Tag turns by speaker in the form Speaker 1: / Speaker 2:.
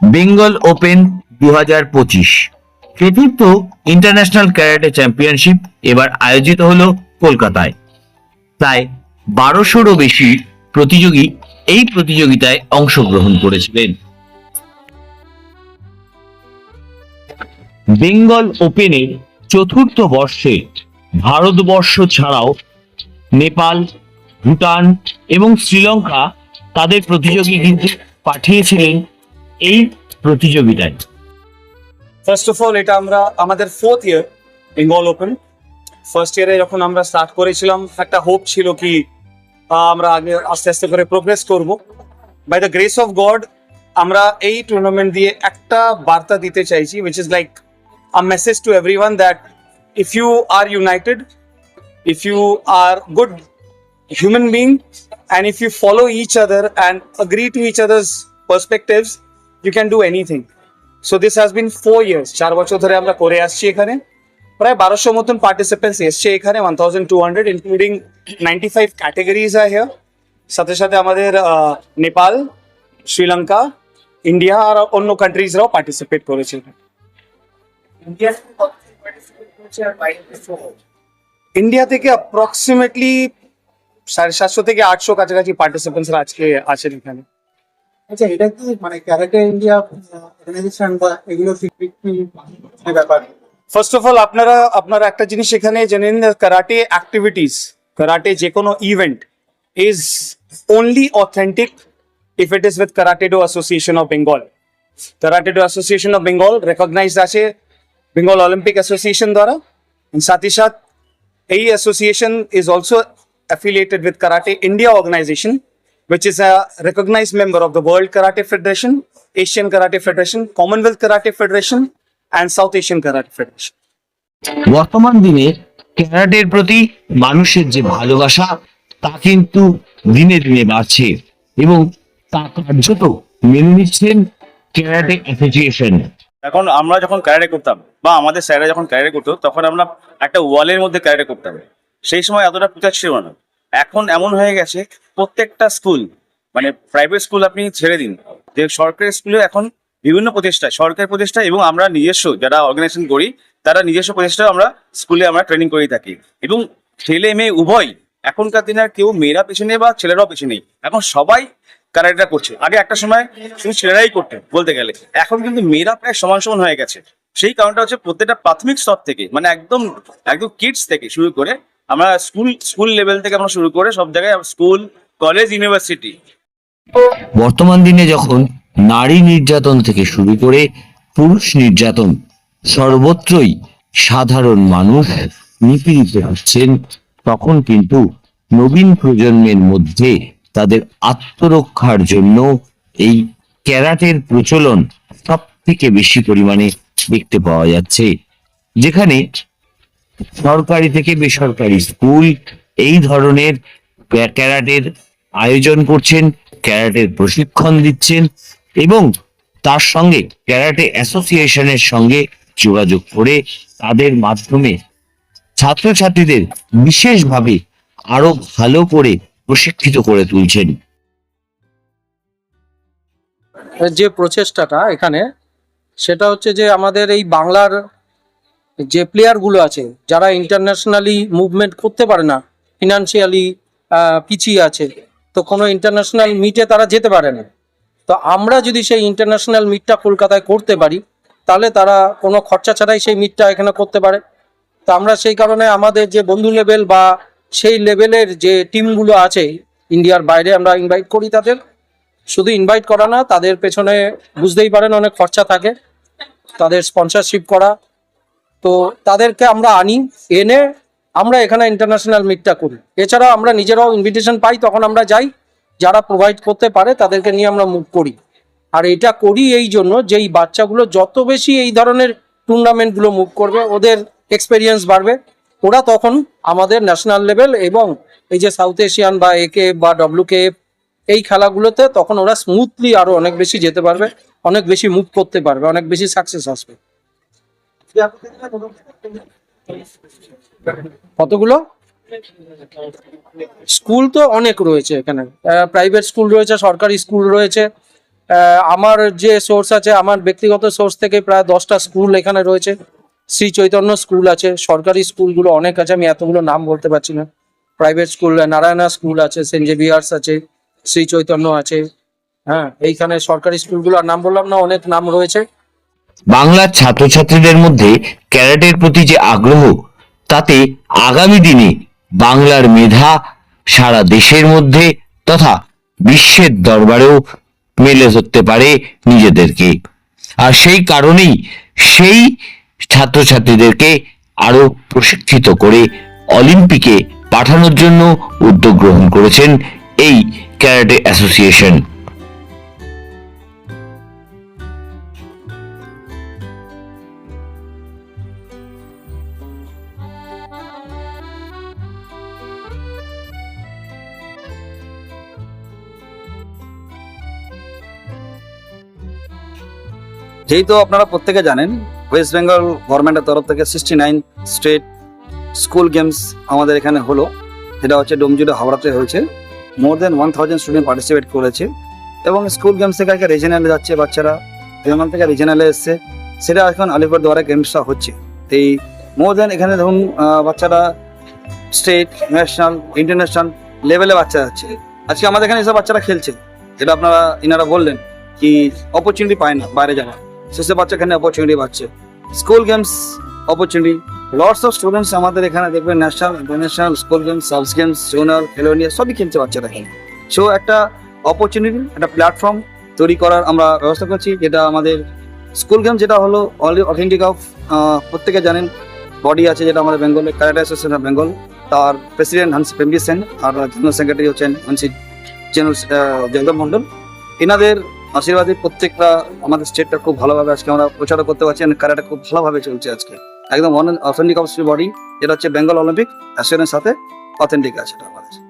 Speaker 1: Bengal open দু হাজার পঁচিশ। চতুর্থ ইন্টারন্যাশনাল ক্যারাটে চ্যাম্পিয়নশিপ এবার আয়োজিত হলো কলকাতায়। প্রায় বারোশোরও বেশি প্রতিযোগী এই প্রতিযোগিতায় অংশগ্রহণ করেছিলেন। বেঙ্গল ওপেনের চতুর্থ বর্ষে ভারতবর্ষ ছাড়াও নেপাল ভুটান এবং শ্রীলঙ্কা তাদের প্রতিযোগী কিন্তু পাঠিয়েছিলেন এই প্রতিযোগিতায়।
Speaker 2: ফার্স্ট অফ অল এটা আমরা আমাদের fourth year Bengal open first ইয়ারে যখন আমরা স্টার্ট করেছিলাম একটা হোপ ছিল কি আমরা আগে আস্তে আস্তে করে প্রোগ্রেস করব। By the grace of God আমরা এই টুর্নামেন্ট দিয়ে একটা বার্তা দিতে চাইছি which is like a message to everyone that if you are united if you are good human being and if you follow each other and agree to each other's perspectives, you can do anything. So this has been four years. চার বছর ধরে আমরা করে আসছি এখানে প্রায় বারোশো মতন পার্টিসিপেন্টস এসছে এখানে one thousand two hundred including ninety five categories are here সাথে সাথে আমাদের নেপাল শ্রীলঙ্কা ইন্ডিয়া আর অন্য কান্ট্রিজরাও পার্টিসিপেট করেছে ইন্ডিয়া থেকে অ্যাপ্রক্সিমেটলি সাড়ে সাতশো থেকে আটশো কাছাকাছি পার্টিসিপেন্টসরা আজকে আছেন এখানে।
Speaker 3: আচ্ছা এটা কি মানে ক্যারাটে ইন্ডিয়া অর্গানাইজেশন বা এগুলো স্বীকৃতি ব্যাপার?
Speaker 2: ফার্স্ট অফ অল আপনারা আপনারা একটা জিনিস এখানে জেনে নিন কারাটে অ্যাক্টিভিটিস কারাটে যে কোনো event is only authentic if it is with karatedo association of Bengal karatedo association of Bengal recognized আছে বেঙ্গল অলিম্পিক অ্যাসোসিয়েশন দ্বারা And সাথ ही সাথ এই association is also affiliated with Karate India organization, which is a recognized member of the World Karate Federation, Asian Karate Federation, Commonwealth Karate Federation, and South Asian Karate Federation.
Speaker 1: বর্তমান দিনে ক্যারাটের প্রতি মানুষের যে ভালোবাসা তা কিন্তু দিনে দিনে বাড়ছে এবং তা কার্যত মেনে নিচ্ছেন ক্যারাটে অ্যাসোসিয়েশন
Speaker 4: এখন আমরা যখন ক্যারাটে করতাম, বা আমাদের স্যাররা যখন ক্যারাটে করতো, তখন আমরা একটা ওয়ালের মধ্যে ক্যারাটে করতাম। সেই সময় এতটা প্রচার ছিল না। এখন এমন হয়ে গেছে, প্রত্যেকটা স্কুল মানে প্রাইভেট স্কুল আপনি ছেড়ে দিন। যে সরকারি স্কুলে এখন বিভিন্ন প্রচেষ্টা সরকারি প্রচেষ্টা এবং আমরা নিজস্ব যারা অর্গানাইজেশন করি, তারা নিজস্ব প্রচেষ্টা আমরা স্কুলে আমরা ট্রেনিং করে থাকি। এবং ছেলে মেয়ে উভয়, এখনকার দিনে আর কেউ মেয়েরা পেছনে বা ছেলেরাও পেছনে। এখন সবাই ক্যারাটেটা করছে। আগে একটা সময় শুধু ছেলেরাই করতে, বলতে গেলে। এখন কিন্তু মেয়েরা প্রায় সমান সমান হয়ে গেছে। সেই কারণটা হচ্ছে প্রত্যেকটা প্রাথমিক স্তর থেকে মানে একদম একদম কিডস থেকে শুরু করে আমরা স্কুল স্কুল লেভেল থেকে আমরা শুরু করে সব জায়গায় স্কুল কলেজ ইউনিভার্সিটি
Speaker 1: বর্তমান দিনে যখন নারী নির্যাতন থেকে শুরু করে পুরুষ নির্যাতন, সর্বত্রই সাধারণ মানুষ নিপীড়িত হচ্ছেন, তখন কিন্তু নবীন প্রজন্মের মধ্যে তাদের আত্মরক্ষার জন্য এই ক্যারাটের প্রচলন সব থেকে বেশি পরিমাণে দেখতে পাওয়া যাচ্ছে। যেখানে সরকারি থেকে বেসরকারি স্কুল এই ধরনের ক্যারাটের আয়োজন করছেন, ক্যারাটের প্রশিক্ষণ দিচ্ছেন এবং তার সঙ্গে ক্যারাটে অ্যাসোসিয়েশনের সঙ্গে যোগাযোগ করে তাদের মাধ্যমে ছাত্রছাত্রীদের বিশেষভাবে আরও ভালো করে প্রশিক্ষিত করে তুলছেন।
Speaker 5: যে প্রচেষ্টাটা এখানে, সেটা হচ্ছে যে আমাদের এই বাংলার যে প্লেয়ারগুলো আছে, যারা ইন্টারন্যাশনালি মুভমেন্ট করতে পারে না ফিনান্সিয়ালি পিছিয়ে আছে, তো কোনো ইন্টারন্যাশনাল মিটে তারা যেতে পারে না। তো আমরা যদি সেই ইন্টারন্যাশনাল মিটটা কলকাতায় করতে পারি, তাহলে তারা কোনো খরচা ছাড়াই সেই মিটটা এখানে করতে পারে। তো আমরা সেই কারণে আমাদের যে বন্ধু লেভেল বা সেই লেভেলের যে টিমগুলো আছে ইন্ডিয়ার বাইরে আমরা ইনভাইট করি তাদের। শুধু ইনভাইট করা না, তাদের পেছনে বুঝতেই পারেন অনেক খরচা থাকে, তাদের স্পন্সরশিপ করা। তো তাদেরকে আমরা আনি, এনে আমরা এখানে ইন্টারন্যাশনাল মিটটা করি। এছাড়া আমরা নিজেরাও ইনভিটেশন পাই, তখন আমরা যাই, যারা প্রোভাইড করতে পারে তাদেরকে নিয়ে আমরা মুভ করি। আর এটা করি এই জন্য যে এই বাচ্চাগুলো যত বেশি এই ধরনের টুর্নামেন্টগুলো মুভ করবে, ওদের এক্সপেরিয়েন্স বাড়বে। ওরা তখন আমাদের ন্যাশনাল লেভেল এবং এই যে সাউথ এশিয়ান বা একে বা ডব্লিউ কে এই খেলাগুলোতে তখন ওরা স্মুথলি আরও অনেক বেশি যেতে পারবে, অনেক বেশি মুভ করতে পারবে, অনেক বেশি সাকসেস আসবে। কতগুলো? স্কুল তো অনেক রয়েছে এখানে। প্রাইভেট স্কুল রয়েছে, সরকারি স্কুল রয়েছে। আমার যে সোর্স আছে, আমার ব্যক্তিগত সোর্স থেকে প্রায় দশটা স্কুল এখানে রয়েছে। শ্রী চৈতন্য স্কুল আছে, সরকারি স্কুলগুলো অনেক আছে, আমি এতগুলো নাম বলতে পারছি না। প্রাইভেট স্কুল, নারায়ণা স্কুল আছে, সেন্ট জেভিয়ার্স আছে, শ্রী চৈতন্য আছে হ্যাঁ এইখানে সরকারি স্কুলগুলোর নাম বললাম না, অনেক নাম রয়েছে।
Speaker 1: বাংলার ছাত্রছাত্রীদের মধ্যে ক্যারাটের প্রতি যে আগ্রহ, তাতে আগামী দিনে বাংলার মেধা সারা দেশের মধ্যে তথা বিশ্বের দরবারেও মেলে ধরতে পারে নিজেদেরকে। আর সেই কারণেই সেই ছাত্রছাত্রীদেরকে আরও প্রশিক্ষিত করে অলিম্পিকে পাঠানোর জন্য উদ্যোগ গ্রহণ করেছেন এই ক্যারাটে অ্যাসোসিয়েশন।
Speaker 6: যেহেতু আপনারা প্রত্যেকে জানেন ওয়েস্ট বেঙ্গল গভর্নমেন্টের তরফ থেকে sixty nine state school games আমাদের এখানে হলো। যেটা হচ্ছে ডোমজুড়ে হাওড়াতে হয়েছে। More than one thousand student participate করেছে। এবং স্কুল গেমস থেকে আজকে রিজনালে যাচ্ছে বাচ্চারা। যেমন থেকে রিজনালে এসছে। সেটা এখন আলিপুর দ্বারা গেমসটা হচ্ছে। এই মোর দেন এখানে ধরুন বাচ্চারা স্টেট ন্যাশনাল ইন্টারন্যাশনাল লেভেলে বাচ্চা যাচ্ছে। আজকে আমাদের এখানে এসব বাচ্চারা খেলছে। যেটা আপনারা, ইনারা বললেন কি অপরচুনিটি পায় না বাইরে যাওয়ার। শেষে বাচ্চা এখানে অপরচুনিটি পাচ্ছে। School games opportunity lots of students আমাদের এখানে দেখবেন national international school games subs games zonal খেলোনিয়া সবই খেলছে বাচ্চারা এখানে সো একটা অপরচুনিটি একটা প্ল্যাটফর্ম তৈরি করার আমরা ব্যবস্থা করছি, যেটা আমাদের স্কুল গেম যেটা হলো অথেন্টিক অফ প্রত্যেকে জানেন বডি আছে যেটা আমাদের বেঙ্গলের ক্যারাটে অ্যাসোসিয়েশন অফ বেঙ্গল তার প্রেসিডেন্ট হান্সি পেম্বি সেন আর জেনারেল সেক্রেটারি হচ্ছেন হান্সি জেনারেল জগদব মন্ডল এনাদের আশীর্বাদে প্রত্যেকটা আমাদের স্টেটটা খুব ভালোভাবে আজকে আমরা প্রচার করতে পারছি ক্যারাটা খুব ভালোভাবে চলছে আজকে। একদম অথেন্টিক অফ বডি এটা হচ্ছে বেঙ্গল অলিম্পিক অ্যাসোসিয়েশনের সাথে অথেন্টিক আছে এটা আমাদের।